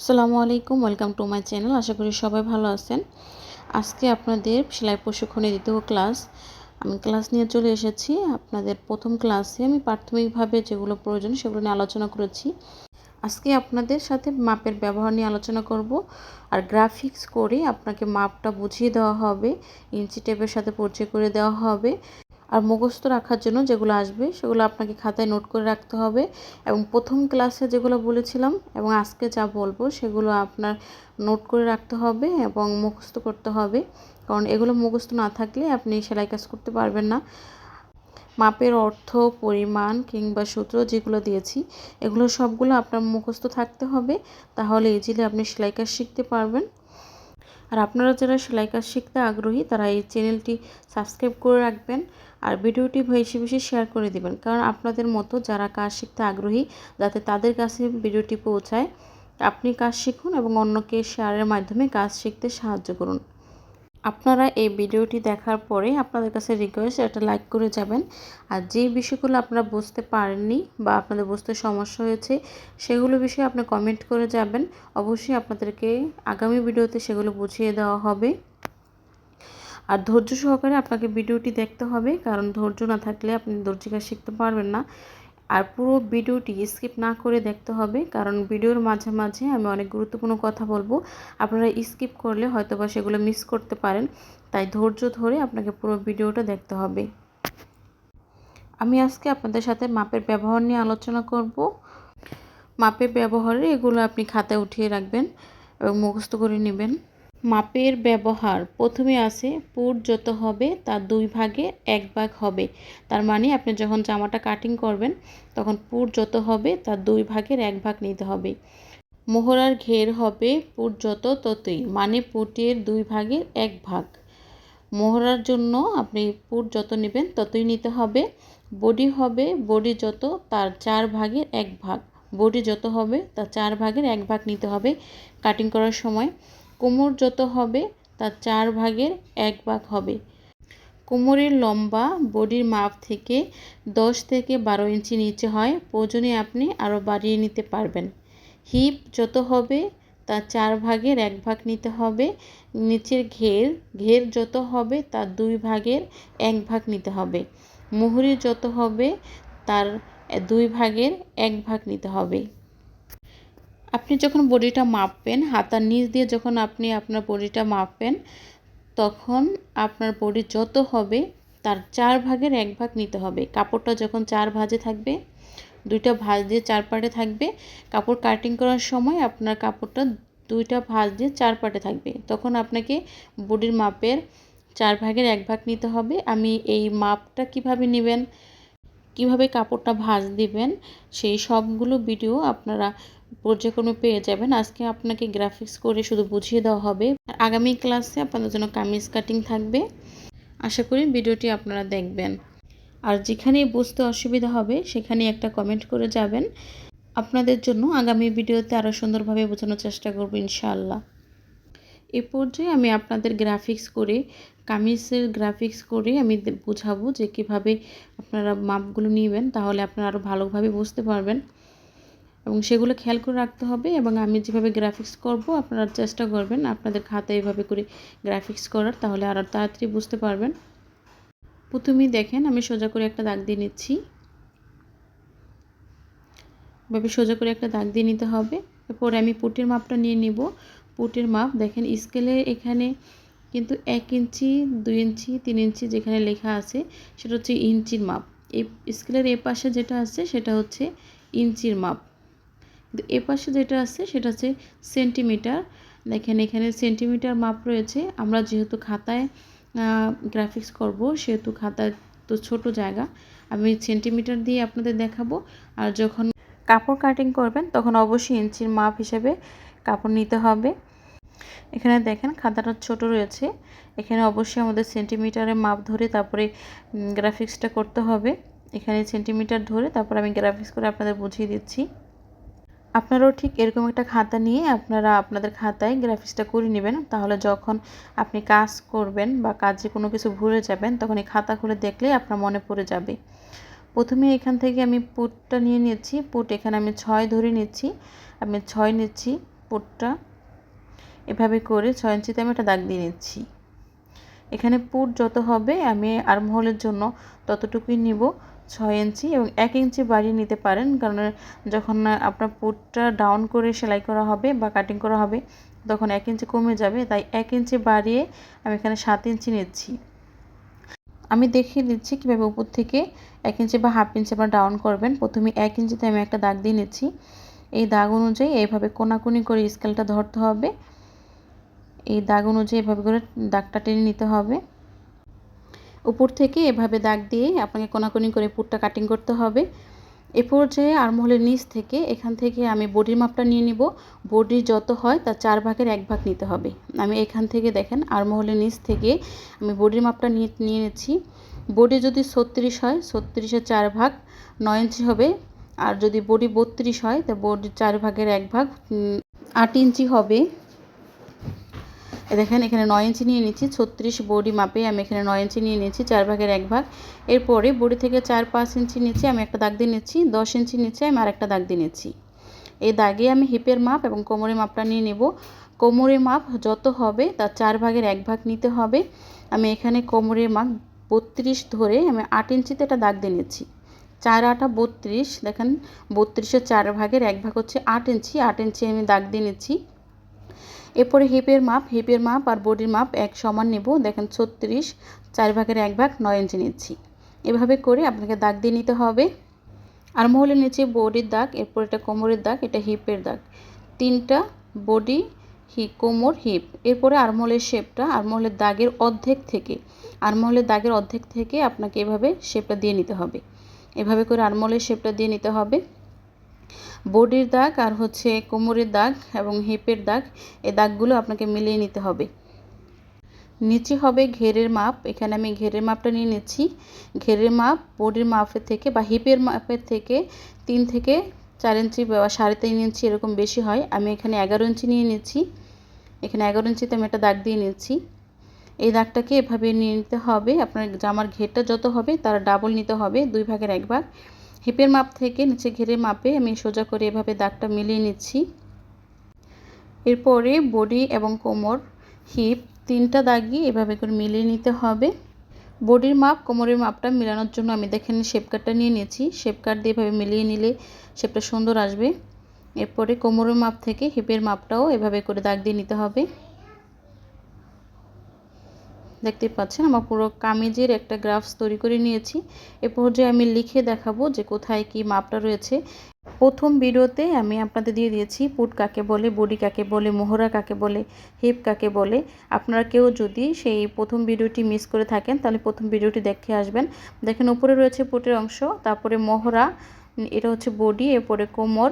আসসালামু আলাইকুম, welcome to my channel. আশা করি সবাই ভালো আছেন। আজকে আপনাদের সেলাই প্রশিক্ষণের দ্বিতীয় ক্লাস। আমি ক্লাস নিয়ে চলে এসেছি। আপনাদের প্রথম ক্লাসে আমি প্রাথমিকভাবে যেগুলো প্রয়োজন সেগুলো নিয়ে আলোচনা করেছি। আজকে আপনাদের সাথে মাপের ব্যবহার নিয়ে আলোচনা করব আর গ্রাফিক্স করে আপনাকে মাপটা বুঝিয়ে দেওয়া হবে, ইঞ্চি টেপের সাথে পরিচয় করে দেওয়া হবে। আর মুখস্থ রাখার জন্য যেগুলো আসবে, সেগুলো আপনাকে খাতায় নোট করে রাখতে হবে। এবং প্রথম ক্লাসে যেগুলো বলেছিলাম এবং আজকে যা বলব, সেগুলো আপনার নোট করে রাখতে হবে এবং মুখস্থ করতে হবে। কারণ এগুলো মুখস্থ না থাকলে আপনি সেলাই কাজ করতে পারবেন না। মাপের অর্থ, পরিমাণ কিংবা সূত্র যেগুলো দিয়েছি, এগুলো সবগুলো আপনার মুখস্থ থাকতে হবে। তাহলে ইজিলি আপনি সেলাই কাজ শিখতে পারবেন। আর আপনারা যারা সেলাই কাজ শিখতে আগ্রহী, তারা এই চ্যানেলটি সাবস্ক্রাইব করে রাখবেন আর ভিডিওটি বেশি বেশি শেয়ার করে দিবেন। কারণ আপনাদের মতো যারা কাজ শিখতে আগ্রহী, যাতে তাদের কাছে ভিডিওটি পৌঁছায়, আপনি কাজ শিখুন এবং অন্যকে শেয়ারের মাধ্যমে কাজ শিখতে সাহায্য করুন। আপনারা এই ভিডিওটি দেখার পরে আপনাদের কাছে রিকোয়েস্ট একটা লাইক করে যাবেন। আর যে বিষয়গুলো আপনারা বুঝতে পারেননি বা আপনাদের বুঝতে সমস্যা হয়েছে, সেগুলো বিষয়ে আপনি কমেন্ট করে যাবেন। অবশ্যই আপনাদেরকে আগামী ভিডিওতে সেগুলো বুঝিয়ে দেওয়া হবে। আর ধৈর্য সহকারে আপনাকে ভিডিওটি দেখতে হবে, কারণ ধৈর্য না থাকলে আপনি দর্জিকা শিখতে পারবেন না। আর পুরো ভিডিওটি স্কিপ না করে দেখতে হবে, কারণ ভিডিওর মাঝে মাঝে আমি অনেক গুরুত্বপূর্ণ কথা বলব। আপনারা স্কিপ করলে হয়তো বা সেগুলো মিস করতে পারেন, তাই ধৈর্য ধরে আপনাকে পুরো ভিডিওটা দেখতে হবে। আমি আজকে আপনাদের সাথে মাপের ব্যবহার নিয়ে আলোচনা করব। মাপের ব্যবহারে এগুলো আপনি খাতায় উঠিয়ে রাখবেন এবং মুখস্থ করে নেবেন। মাপের ব্যবহার। প্রথমে আছে পুট যত হবে তার দুই ভাগে এক ভাগ হবে। তার মানে আপনি যখন জামাটা কাটিং করবেন, তখন পুট যত হবে তার দুই ভাগের এক ভাগ নিতে হবে। মোহরার ঘের হবে পুট যত ততই মানে পুটের দুই ভাগের এক ভাগ। মোহরার জন্য আপনি পুট যত নেবেন ততই নিতে হবে। বডি হবে বডি যত তার চার ভাগের এক ভাগ। বডি যত হবে তার চার ভাগের এক ভাগ নিতে হবে। কাটিং করার সময় কোমর যত হবে, তার চার ভাগের এক ভাগ হবে। কোমরের লম্বা বডির মাপ থেকে দশ থেকে বারো ইঞ্চি নিচে হয়। প্রয়োজনে আপনি আরও বাড়িয়ে নিতে পারবেন। হিপ যত হবে, তার চার ভাগের এক ভাগ নিতে হবে। নিচের ঘের ঘের যত হবে, তার দুই ভাগের এক ভাগ নিতে হবে। মুহুরি যত হবে, তার দুই ভাগের এক ভাগ নিতে হবে। আপনি যখন বডিটা মাপবেন, হাতার নিচ দিয়ে যখন আপনি আপনার বডিটা মাপবেন, তখন আপনার বডি যত হবে তার চার ভাগের এক ভাগ নিতে হবে। কাপড়টা যখন চার ভাজে থাকবে, দুইটা ভাঁজ দিয়ে চার পাটে থাকবে, কাপড় কাটিং করার সময় আপনার কাপড়টা দুইটা ভাঁজ দিয়ে চার পাটে থাকবে। তখন আপনাকে বডির মাপের চার ভাগের এক ভাগ নিতে হবে। আমি এই মাপটা কীভাবে নেবেন, কীভাবে কাপড়টা ভাঁজ দিবেন, সেই সবগুলো ভিডিও আপনারা পর্যায়ক্রমে পেয়ে যাবেন। আজকে আপনাকে গ্রাফিক্স করে শুধু বুঝিয়ে দেওয়া হবে। আর আগামী ক্লাসে আপনাদের জন্য কামিজ কাটিং থাকবে। আশা করি ভিডিওটি আপনারা দেখবেন। আর যেখানেই বুঝতে অসুবিধা হবে সেখানে একটা কমেন্ট করে যাবেন। আপনাদের জন্য আগামী ভিডিওতে আরও সুন্দরভাবে বোঝানোর চেষ্টা করব ইনশাআল্লাহ। এ পর্যায়ে আমি আপনাদের গ্রাফিক্স করে, কামিজের গ্রাফিক্স করে আমি বুঝাবো যে কীভাবে আপনারা মাপগুলো নেবেন, তাহলে আপনারা আরও ভালোভাবে বুঝতে পারবেন। এবং সেগুলো খেয়াল করে রাখতে হবে এবং আমি যেভাবে গ্রাফিক্স করব, আপনারা চেষ্টা করবেন আপনাদের খাতায় এভাবে করে গ্রাফিক্স করার, তাহলে আরও তাড়াতাড়ি বুঝতে পারবেন। প্রথমেই দেখেন, আমি সোজা করে একটা দাগ দিয়ে নিচ্ছি। এভাবে সোজা করে একটা দাগ দিয়ে নিতে হবে। এরপরে আমি পুটির মাপটা নিয়ে নিব। পুটির মাপ, দেখেন স্কেলে এখানে কিন্তু এক ইঞ্চি, দুই ইঞ্চি, তিন ইঞ্চি যেখানে লেখা আছে, সেটা হচ্ছে ইঞ্চির মাপ। এই স্কেলের এ পাশে যেটা আছে, সেটা হচ্ছে ইঞ্চির মাপ। এ পাশে যেটা আছে, সেটা হচ্ছে সেন্টিমিটার দেখেন এখানে সেন্টিমিটার মাপ রয়েছে। আমরা যেহেতু খাতায় গ্রাফিক্স করব, সেহেতু খাতায় তো ছোট জায়গা। আমি সেন্টিমিটার দিয়ে আপনাদের দেখাবো। আর যখন কাপড় কাটিং করবেন, তখন অবশ্যই ইঞ্চির মাপ হিসেবে কাপড় নিতে হবে। এখানে দেখেন খাতাটা ছোট রয়েছে। এখানে অবশ্যই আমাদের সেন্টিমিটারের মাপ ধরে তারপরে গ্রাফিক্সটা করতে হবে। এখানে সেন্টিমিটার ধরে তারপর আমি গ্রাফিক্স করে আপনাদের বুঝিয়ে দিচ্ছি। আপনারাও ঠিক এরকম একটা খাতা নিয়ে আপনারা আপনাদের খাতায় গ্রাফিক্সটা করে নেবেন। তাহলে যখন আপনি কাজ করবেন বা কাজে কোনো কিছু ভুলে যাবেন, তখন এই খাতা খুলে দেখলে আপনার মনে পড়ে যাবে। প্রথমে এখান থেকে আমি পুটটা নিয়ে নিচ্ছি। পুট এখানে আমি ছয় ধরে নিচ্ছি। আমি ছয় নিচ্ছি পুটটা। এভাবে করে ছয় ইঞ্চিতে আমি একটা দাগ দিয়ে নিচ্ছি। এখানে পুট যত হবে আমি আর্মহোলের জন্য ততটুকুই নিব। ছয় ইঞ্চি এবং এক ইঞ্চি বাড়িয়ে নিতে পারেন। কারণ, যখন আপনার পুটটা ডাউন করে সেলাই করা হবে বা কাটিং করা হবে, তখন এক ইঞ্চি কমে যাবে। তাই এক ইঞ্চি বাড়িয়ে আমি এখানে সাত ইঞ্চি নিচ্ছি। আমি দেখিয়ে দিচ্ছি কীভাবে উপর থেকে এক ইঞ্চি বা হাফ ইঞ্চি আপনার ডাউন করবেন। প্রথমে এক ইঞ্চিতে আমি একটা দাগ দিয়ে নিচ্ছি। এই দাগ অনুযায়ী এইভাবে কোনাকুনি করে স্কেলটা ধরতে হবে। এই দাগ অনুযায়ী এভাবে করে দাগটা টেনে নিতে হবে। উপর থেকে এভাবে দাগ দিয়ে আপনাকে কোনাকুনি করে পুরটা কাটিং করতে হবে। এ পর্যায়ে আরমহলের নিচ থেকে এখান থেকে আমি বডির মাপটা নিয়ে নিব। বডির যত হয় তার চার ভাগের এক ভাগ নিতে হবে। আমি এখান থেকে দেখেন আরমহলের নিচ থেকে আমি বডির মাপটা নিয়ে নিয়ে নিচ্ছি। বডি যদি ছত্রিশ হয় ছত্রিশের চার ভাগ, নয় ইঞ্চি হবে। আর যদি বডি বত্রিশ হয়, তা বডির চার ভাগের এক ভাগ আট ইঞ্চি হবে। দেখেন, এখানে নয় ইঞ্চি নিয়ে নিচ্ছি, ছত্রিশ বডি মাপে আমি এখানে নয় ইঞ্চি নিয়ে নিচ্ছি, চার ভাগের এক ভাগ। এরপরে বডি থেকে চার পাঁচ ইঞ্চি নিচে আমি একটা দাগ দিয়ে নিচ্ছি, দশ ইঞ্চি নিচে আমি আরেকটা দাগ দিয়ে নিচ্ছি। এই দাগে আমি হিপের মাপ এবং কোমরের মাপটা নিয়ে নেব। কোমরের মাপ যত হবে, তার চার ভাগের এক ভাগ নিতে হবে। আমি এখানে কোমরের মাপ বত্রিশ ধরে আমি আট ইঞ্চিতে একটা দাগ দিয়ে নিচ্ছি। চার আটা বত্রিশ, দেখেন, বত্রিশের চার ভাগের এক ভাগ হচ্ছে আট ইঞ্চি আট ইঞ্চি আমি দাগ দিয়ে নিচ্ছি। এরপরে হিপের মাপ হিপের মাপ আর বডির মাপ এক সমান নেব। দেখেন ছত্রিশ, চার ভাগের এক ভাগ নয় ইঞ্চি নিচ্ছি। এভাবে করে আপনাকে দাগ দিয়ে নিতে হবে। আর মহলের নিচে বডির দাগ, এরপর এটা কোমরের দাগ, এটা হিপের দাগ। তিনটা বডি, হি, কোমর, হিপ। এরপরে আরমহলের শেপটা, আরমহলের দাগের অর্ধেক থেকে, আরমহলের দাগের অর্ধেক থেকে আপনাকে এভাবে শেপটা দিয়ে নিতে হবে। এভাবে করে আরমহলের শেপটা দিয়ে নিতে হবে। বডির দাগ আর হচ্ছে কোমরের দাগ এবং হিপের দাগ এই দাগগুলো আপনাকে মিলিয়ে নিতে হবে। নিচে হবে ঘেরের মাপ, এখানে আমি ঘেরের মাপটা নিয়ে নিচ্ছি। ঘেরের মাপ বডির মাপের থেকে বা হিপের মাপের থেকে তিন থেকে চার ইঞ্চি বা সাড়ে তিন ইঞ্চি এরকম বেশি হয়। আমি এখানে এগারো ইঞ্চি নিয়ে নিচ্ছি। এখানে এগারো ইঞ্চিতে আমি একটা দাগ দিয়ে নিচ্ছি। এই দাগটাকে এভাবে নিয়ে নিতে হবে। আপনার জামার ঘেরটা যত হবে তার ডাবল নিতে হবে, দুই ভাগের এক ভাগ। হিপের মাপ থেকে নিচে ঘেরে মাপে আমি সোজা করে এভাবে দাগটা মিলিয়ে নিচ্ছি। এরপরে বডি এবং কোমর, হিপ তিনটা দাগই এভাবে করে মিলিয়ে নিতে হবে। বডির মাপ, কোমরের মাপটা মেলানোর জন্য আমি দেখেন শেপ কাটটা নিয়ে নিয়েছি। শেপ কাট দিয়ে এভাবে মিলিয়ে নিলে শেপটা সুন্দর আসবে। এরপরে কোমরের মাপ থেকে হিপের মাপটাও এভাবে করে দাগ দিয়ে নিতে হবে। দেখতে পাচ্ছেন, আমার পুরো কামিজের একটা গ্রাফস তৈরি করে নিয়েছি। এ পর্যায়ে আমি লিখে দেখাবো যে কোথায় কি মাপটা রয়েছে। প্রথম ভিডিওতে আমি আপনাদের দিয়ে দিয়েছি, পুট কাকে বলে, বডি কাকে বলে, মোহরা কাকে বলে, হিপ কাকে বলে। আপনারা কেউ যদি সেই প্রথম ভিডিওটি মিস করে থাকেন, তাহলে প্রথম ভিডিওটি দেখে আসবেন। দেখেন, উপরে রয়েছে পুটের অংশ, তারপরে মোহরা, এটা হচ্ছে বডি, এরপরে কোমর,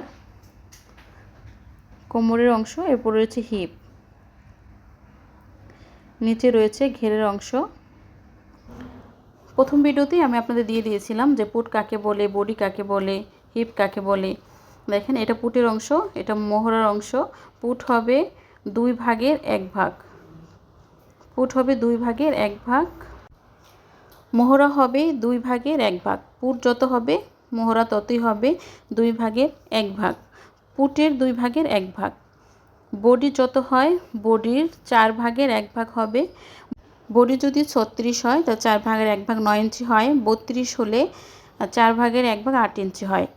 কোমরের অংশ, এরপরে রয়েছে হিপ। নিচে রয়েছে ঘেরের অংশ। প্রথম ভিডিওতেই আমি আপনাদের দিয়ে দিয়েছিলাম যে পুট কাকে বলে, বডি কাকে বলে, হিপ কাকে বলে। দেখেন, এটা পুটের অংশ, এটা মোহরার অংশ। পুট হবে দুই ভাগের এক ভাগ। পুট হবে দুই ভাগের এক ভাগ। মোহরা হবে দুই ভাগের এক ভাগ। পুট যত হবে, মোহরা ততই হবে দুই ভাগের এক ভাগ। পুটের দুই ভাগের এক ভাগ। বডি যত হয়, বডির চার ভাগের এক ভাগ হবে। বডি যদি ছত্রিশ হয়, তো চার ভাগের এক ভাগ নয় ইঞ্চি হয়। বত্রিশ হলে চার ভাগের এক ভাগ আট ইঞ্চি হয়।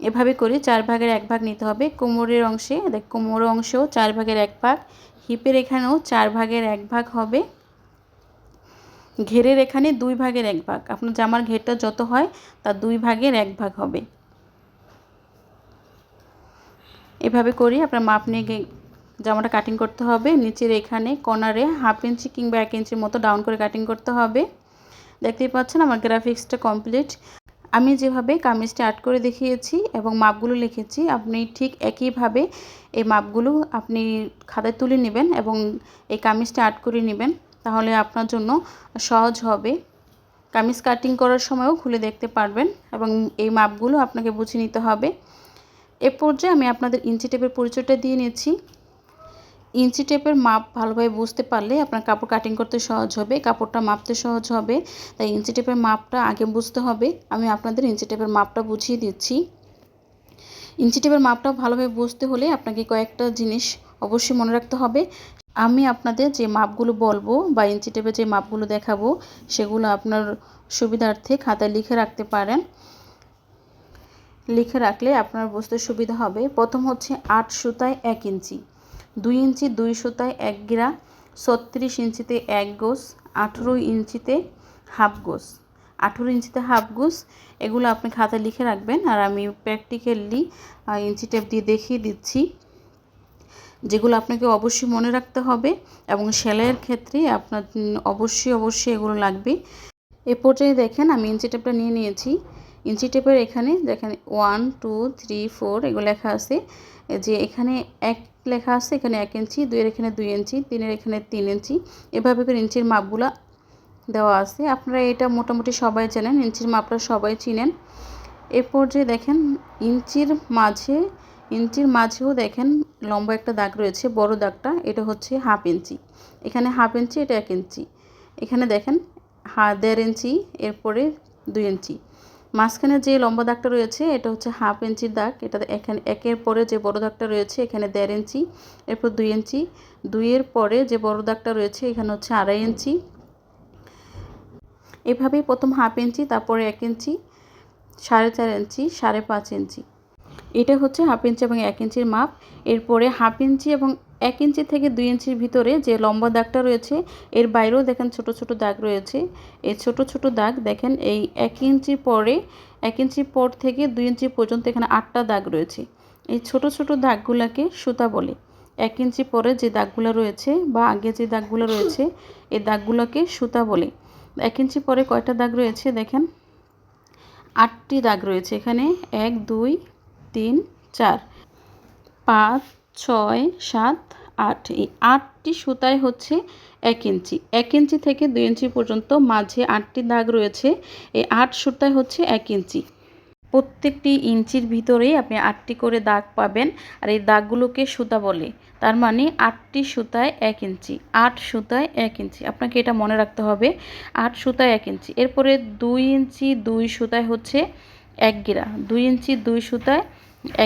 এভাবে করে চার ভাগের এক ভাগ নিতে হবে কোমরের অংশে। দেখ কোমরের অংশেও চার ভাগের এক ভাগ, হিপের এখানেও চার ভাগের এক ভাগ হবে। ঘেরের এখানে দুই ভাগের এক ভাগ। আপনার জামার ঘেরটা যত হয় তার দুই ভাগের এক ভাগ হবে। এভাবে করি আপনার মাপ নিয়ে জামাটা কাটিং করতে হবে। নিচের এখানে কর্নারে হাফ ইঞ্চি কিংবা এক ইঞ্চির মতো ডাউন করে কাটিং করতে হবে। দেখতেই পাচ্ছেন আমার গ্রাফিক্সটা কমপ্লিট আমি যেভাবে কামিজটা আর্ট করে দেখিয়েছি এবং মাপগুলো লিখেছি, আপনি ঠিক একইভাবে এই মাপগুলো আপনি খাতায় তুলে নেবেন এবং এই কামিজটা আর্ট করে নেবেন। তাহলে আপনার জন্য সহজ হবে। কামিজ কাটিং করার সময়ও খুলে দেখতে পারবেন এবং এই মাপগুলো আপনাকে বুঝে নিতে হবে। এ পর্যায়ে আমি আপনাদের ইঞ্চি টেপের পরিচয়টা দিয়ে নিচ্ছি। ইঞ্চি টেপের মাপ ভালোভাবে বুঝতে পারলে আপনার কাপড় কাটিং করতে সহজ হবে, কাপড়টা মাপতে সহজ হবে। তাই ইঞ্চি টেপের মাপটা আগে বুঝতে হবে। আমি আপনাদের ইঞ্চি টেপের মাপটা বুঝিয়ে দিচ্ছি। ইঞ্চি টেপের মাপটা ভালোভাবে বুঝতে হলে আপনাকে কয়েকটা জিনিস অবশ্যই মনে রাখতে হবে। আমি আপনাদের যে মাপগুলো বলব বা ইঞ্চি টেপে যে মাপগুলো দেখাবো, সেগুলো আপনার সুবিধার্থে খাতায় লিখে রাখতে পারেন। লিখে রাখলে আপনার বুঝতে সুবিধা হবে। প্রথম হচ্ছে আট সুতায় এক ইঞ্চি। দুই ইঞ্চি দুই সুতায় এক গিরা ছত্রিশ ইঞ্চিতে এক গোস, আঠেরো ইঞ্চিতে হাফ গোস। আঠেরো ইঞ্চিতে হাফ গোস, এগুলো আপনি খাতায় লিখে রাখবেন আর আমি প্র্যাকটিক্যালি ইঞ্চি টেপ দিয়ে দেখিয়ে দিচ্ছি। যেগুলো আপনাকে অবশ্যই মনে রাখতে হবে এবং সেলাইয়ের ক্ষেত্রে আপনার অবশ্যই অবশ্যই এগুলো লাগবে। এ পর্যায়ে দেখেন আমি ইঞ্চি টেপটা নিয়ে নিয়েছি। ইঞ্চি টেপের এখানে দেখেন ওয়ান টু থ্রি ফোর এগুলো লেখা আছে। যে এখানে এক লেখা আছে, এখানে এক ইঞ্চি, দুইয়ের এখানে দুই ইঞ্চি, তিনের এখানে তিন ইঞ্চি। এভাবে করে ইঞ্চির মাপগুলো দেওয়া আছে। আপনারা এটা মোটামুটি সবাই জানেন, ইঞ্চির মাপটা সবাই চিনেন। এরপর যে দেখেন, ইঞ্চির মাঝে, ইঞ্চির মাঝেও দেখেন লম্বা একটা দাগ রয়েছে, বড় দাগটা, এটা হচ্ছে হাফ ইঞ্চি। এখানে হাফ ইঞ্চি, এটা এক ইঞ্চি। এখানে দেখেন, হা, দেড় ইঞ্চি, এরপরে দুই ইঞ্চি। মাঝখানে যে লম্বা দাগটা রয়েছে, এটা হচ্ছে হাফ ইঞ্চির দাগ। এটা এখানে একের পরে যে বড় দাগটা রয়েছে, এখানে দেড় ইঞ্চি, এরপর দুই ইঞ্চি। দুইয়ের পরে যে বড় দাগটা রয়েছে, এখানে হচ্ছে আড়াই ইঞ্চি। এভাবেই প্রথম হাফ ইঞ্চি, তারপরে এক ইঞ্চি, সাড়ে চার ইঞ্চি, সাড়ে পাঁচ ইঞ্চি। এটা হচ্ছে হাফ ইঞ্চি এবং এক ইঞ্চির মাপ। এরপরে হাফ ইঞ্চি এবং এক ইঞ্চি থেকে দুই ইঞ্চির ভিতরে যে লম্বা দাগটা রয়েছে, এর বাইরেও দেখেন ছোট ছোট দাগ রয়েছে। এই ছোট ছোট দাগ দেখেন, এই এক ইঞ্চি পরে, এক ইঞ্চি পর থেকে দুই ইঞ্চি পর্যন্ত এখানে আটটা দাগ রয়েছে। এই ছোট ছোট দাগগুলোকে সুতা বলে। এক ইঞ্চি পরে যে দাগগুলো রয়েছে বা আগে যে দাগগুলো রয়েছে, এই দাগগুলোকে সুতা বলে। এক ইঞ্চি পরে কয়টা দাগ রয়েছে দেখেন? আটটি দাগ রয়েছে এখানে। এক, দুই, তিন, চার, পাঁচ ছয়, সাত, আট, এই আটটি সুতায় হচ্ছে এক ইঞ্চি। এক ইঞ্চি থেকে দুই ইঞ্চি পর্যন্ত মাঝে আটটি দাগ রয়েছে, এই আট সুতায় হচ্ছে এক ইঞ্চি। প্রত্যেকটি ইঞ্চির ভিতরেই আপনি আটটি করে দাগ পাবেন, আর এই দাগগুলোকে সুতা বলে। তার মানে আটটি সুতায় এক ইঞ্চি, আট সুতায় এক ইঞ্চি। আপনাকে এটা মনে রাখতে হবে, আট সুতায় এক ইঞ্চি। এরপরে দুই ইঞ্চি দুই সুতায় হচ্ছে এক গিরা। দুই ইঞ্চি দুই সুতায়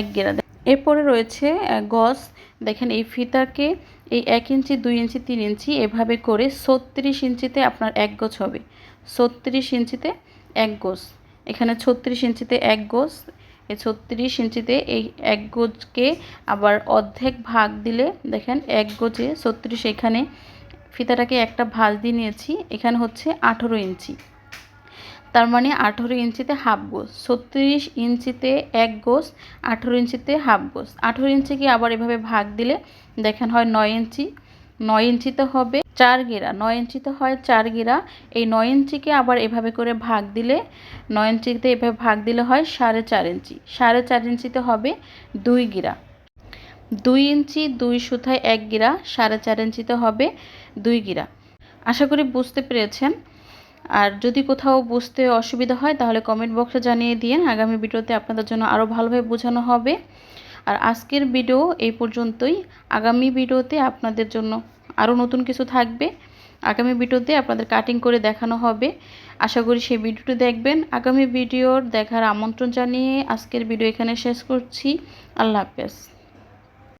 এক গেরা। এরপরে রয়েছে গজ দেখেন, এই ফিতাকে এই এক ইঞ্চি, দুই ইঞ্চি, তিন ইঞ্চি এভাবে করে ছত্রিশ ইঞ্চিতে আপনার এক গোছ হবে। ছত্রিশ ইঞ্চিতে এক গোছ। এখানে ছত্রিশ ইঞ্চিতে এক গোছ। এই ছত্রিশ ইঞ্চিতে এই এক গোজকে আবার অর্ধেক ভাগ দিলে, দেখেন, এক গোজে ছত্রিশ। এখানে ফিতাটাকে একটা ভাঁজ দিয়ে নিয়েছি। এখানে হচ্ছে আঠেরো ইঞ্চি। তার মানে আঠেরো ইঞ্চিতে হাফ গোস, ছত্রিশ ইঞ্চিতে এক গোস, আঠেরো ইঞ্চিতে হাফ গোস। আঠেরো ইঞ্চিকে আবার এভাবে ভাগ দিলে? দেখেন হয় নয় ইঞ্চি, নয় ইঞ্চিতে হবে চার গিরা, নয় ইঞ্চিতে হয় চার গিরা। এই নয় ইঞ্চিকে আবার এভাবে করে ভাগ দিলে, নয় ইঞ্চিতে এভাবে ভাগ দিলে হয় সাড়ে চার ইঞ্চি। সাড়ে চার ইঞ্চিতে হবে দুই গিরা। দুই ইঞ্চি দুই সুথায় এক গিরা, সাড়ে চার ইঞ্চিতে হবে দুই গিরা। আশা করি বুঝতে পেরেছেন। আর যদি কোথাও বুঝতে অসুবিধা হয়, তাহলে কমেন্ট বক্সে জানিয়ে দিন আগামী ভিডিওতে আপনাদের জন্য আরও ভালোভাবে বোঝানো হবে। আর আজকের ভিডিও এই পর্যন্তই। আগামী ভিডিওতে আপনাদের জন্য আরও নতুন কিছু থাকবে। আগামী ভিডিওতে আপনাদের কাটিং করে দেখানো হবে। আশা করি সেই ভিডিওটি দেখবেন। আগামী ভিডিওর দেখার আমন্ত্রণ জানিয়ে আজকের ভিডিও এখানে শেষ করছি। আল্লাহ হাফেজ।